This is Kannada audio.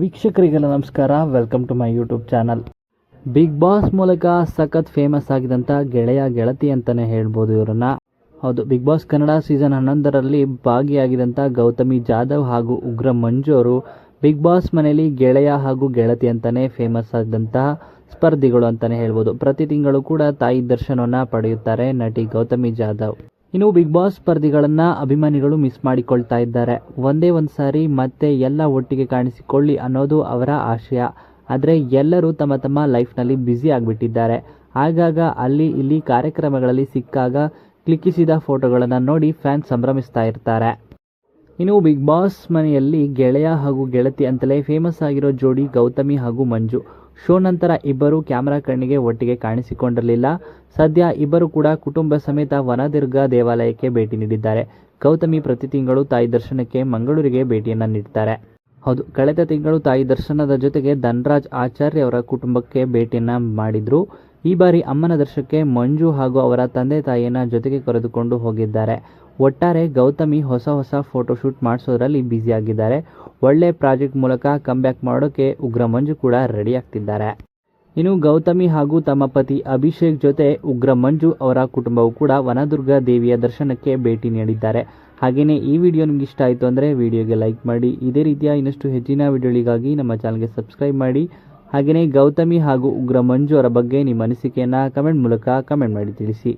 ವೀಕ್ಷಕರಿಗೆಲ್ಲ ನಮಸ್ಕಾರ. Welcome to my YouTube channel big boss ಮೂಲಕ ಸಖತ್ ಫೇಮಸ್ ಆಗಿದಂಥ ಗೆಳೆಯ, ಗೆಳತಿ ಅಂತಲೇ ಹೇಳ್ಬೋದು ಇವರನ್ನ. ಹೌದು ಬಿಗ್ ಬಾಸ್ ಕನ್ನಡ ಸೀಸನ್ ಹನ್ನೊಂದರಲ್ಲಿ ಭಾಗಿಯಾಗಿದಂಥ ಗೌತಮಿ ಜಾಧವ್ ಹಾಗೂ ಉಗ್ರ ಮಂಜು ಅವರು ಬಿಗ್ ಬಾಸ್ ಮನೆಯಲ್ಲಿ ಗೆಳೆಯ ಹಾಗೂ ಗೆಳತಿ ಅಂತಲೇ ಫೇಮಸ್ ಆಗಿದಂತಹ ಸ್ಪರ್ಧಿಗಳು ಅಂತಲೇ ಹೇಳ್ಬೋದು. ಪ್ರತಿ ತಿಂಗಳು ಕೂಡ ತಾಯಿ ದರ್ಶನವನ್ನು ಪಡೆಯುತ್ತಾರೆ ನಟಿ ಗೌತಮಿ ಜಾಧವ್. ಇನ್ನು ಬಿಗ್ ಬಾಸ್ ಸ್ಪರ್ಧಿಗಳನ್ನ ಅಭಿಮಾನಿಗಳು ಮಿಸ್ ಮಾಡಿಕೊಳ್ತಾ ಇದ್ದಾರೆ. ಒಂದೇ ಒಂದು ಸಾರಿ ಮತ್ತೆ ಎಲ್ಲ ಒಟ್ಟಿಗೆ ಕಾಣಿಸಿಕೊಳ್ಳಿ ಅನ್ನೋದು ಅವರ ಆಶಯ. ಆದರೆ ಎಲ್ಲರೂ ತಮ್ಮ ತಮ್ಮ ಲೈಫ್ನಲ್ಲಿ ಬ್ಯುಸಿ ಆಗಿಬಿಟ್ಟಿದ್ದಾರೆ. ಆಗಾಗ ಅಲ್ಲಿ ಇಲ್ಲಿ ಕಾರ್ಯಕ್ರಮಗಳಲ್ಲಿ ಸಿಕ್ಕಾಗ ಕ್ಲಿಕ್ಕಿಸಿದ ಫೋಟೋಗಳನ್ನು ನೋಡಿ ಫ್ಯಾನ್ಸ್ ಸಂಭ್ರಮಿಸ್ತಾ ಇರ್ತಾರೆ. ಇನ್ನು ಬಿಗ್ ಬಾಸ್ ಮನೆಯಲ್ಲಿ ಗೆಳೆಯ ಹಾಗೂ ಗೆಳತಿ ಅಂತಲೇ ಫೇಮಸ್ ಆಗಿರೋ ಜೋಡಿ ಗೌತಮಿ ಹಾಗೂ ಮಂಜು. ಶೋ ನಂತರ ಇಬ್ಬರು ಕ್ಯಾಮರಾ ಕಣ್ಣಿಗೆ ಒಟ್ಟಿಗೆ ಕಾಣಿಸಿಕೊಂಡಿರಲಿಲ್ಲ. ಸದ್ಯ ಇಬ್ಬರು ಕೂಡ ಕುಟುಂಬ ಸಮೇತ ವನದುರ್ಗ ದೇವಾಲಯಕ್ಕೆ ಭೇಟಿ ನೀಡಿದ್ದಾರೆ. ಗೌತಮಿ ಪ್ರತಿ ತಿಂಗಳು ತಾಯಿ ದರ್ಶನಕ್ಕೆ ಮಂಗಳೂರಿಗೆ ಭೇಟಿಯನ್ನು ನೀಡ್ತಾರೆ. ಹೌದು, ಕಳೆದ ತಿಂಗಳು ತಾಯಿ ದರ್ಶನದ ಜೊತೆಗೆ ಧನ್ರಾಜ್ ಆಚಾರ್ಯ ಅವರ ಕುಟುಂಬಕ್ಕೆ ಭೇಟಿಯನ್ನು ಮಾಡಿದ್ರು. ಈ ಬಾರಿ ಅಮ್ಮನ ದರ್ಶಕ್ಕೆ ಮಂಜು ಹಾಗೂ ಅವರ ತಂದೆ ತಾಯಿಯನ್ನ ಜೊತೆಗೆ ಕರೆದುಕೊಂಡು ಹೋಗಿದ್ದಾರೆ. ಒಟ್ಟಾರೆ ಗೌತಮಿ ಹೊಸ ಹೊಸ ಫೋಟೋಶೂಟ್ ಮಾಡಿಸೋದ್ರಲ್ಲಿ ಬ್ಯುಸಿ ಆಗಿದ್ದಾರೆ. ಒಳ್ಳೆ ಪ್ರಾಜೆಕ್ಟ್ ಮೂಲಕ ಕಮ್ಬ್ಯಾಕ್ ಮಾಡೋಕೆ ಉಗ್ರ ಮಂಜು ಕೂಡ ರೆಡಿ ಆಗ್ತಿದ್ದಾರೆ. ಇನ್ನು ಗೌತಮಿ ಹಾಗೂ ತಮ್ಮ ಪತಿ ಅಭಿಷೇಕ್ ಜೊತೆ ಉಗ್ರ ಮಂಜು ಅವರ ಕುಟುಂಬವು ಕೂಡ ವನದುರ್ಗ ದೇವಿಯ ದರ್ಶನಕ್ಕೆ ಭೇಟಿ ನೀಡಿದ್ದಾರೆ. ಹಾಗೆಯೇ ಈ ವಿಡಿಯೋ ನಿಮ್ಗೆ ಇಷ್ಟ ಆಯಿತು ಅಂದರೆ ವಿಡಿಯೋಗೆ ಲೈಕ್ ಮಾಡಿ. ಇದೇ ರೀತಿಯ ಇನ್ನಷ್ಟು ಹೆಚ್ಚಿನ ವಿಡಿಯೋಗಳಿಗಾಗಿ ನಮ್ಮ ಚಾನಲ್ಗೆ ಸಬ್ಸ್ಕ್ರೈಬ್ ಮಾಡಿ. ಹಾಗೆಯೇ ಗೌತಮಿ ಹಾಗೂ ಉಗ್ರ ಮಂಜು ಅವರ ಬಗ್ಗೆ ನಿಮ್ಮ ಅನಿಸಿಕೆಯನ್ನು ಕಮೆಂಟ್ ಮೂಲಕ ಕಮೆಂಟ್ ಮಾಡಿ ತಿಳಿಸಿ.